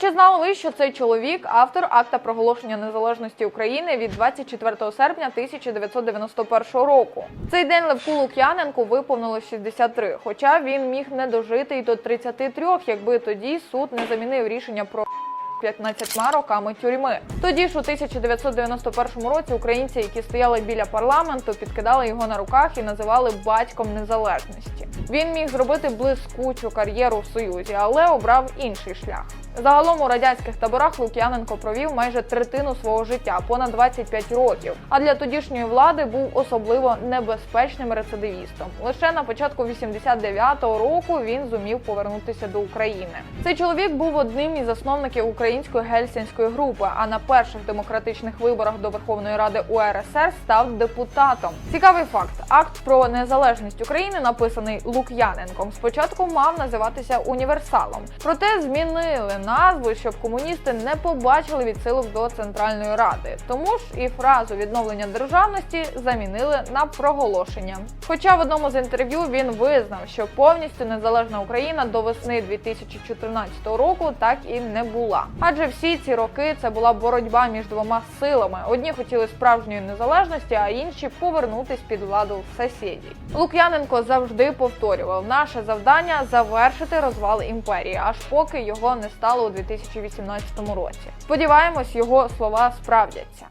чи знали ви, що цей чоловік автор акта проголошення незалежності України від 24 серпня 1991 року? Цей день Левку Лук'яненку виповнило 63, хоча він міг не дожити й до 33, якби тоді суд не замінив рішення про 15 роками тюрми. Тоді ж у 1991 році українці, які стояли біля парламенту, підкидали його на руках і називали батьком незалежності. Він міг зробити блискучу кар'єру в Союзі, але обрав інший шлях. Загалом у радянських таборах Лук'яненко провів майже третину свого життя, понад 25 років. А для тодішньої влади був особливо небезпечним рецидивістом. Лише на початку 89-го року він зумів повернутися до України. Цей чоловік був одним із засновників української гельсінської групи. А на перших демократичних виборах до Верховної Ради УРСР став депутатом. Цікавий факт: акт про незалежність України, написаний Лук'яненком, спочатку мав називатися універсалом, проте змінили назву, щоб комуністи не побачили відсилок до Центральної Ради. Тому ж і фразу відновлення державності замінили на проголошення. Хоча в одному з інтерв'ю він визнав, що повністю незалежна Україна до весни 2014 року так і не була. Адже всі ці роки це була боротьба між двома силами. Одні хотіли справжньої незалежності, а інші повернутись під владу сусідів. Лук'яненко завжди повторював: наше завдання завершити розвал імперії, аж поки його не стало у 2018 році. Сподіваємось, його слова справдяться.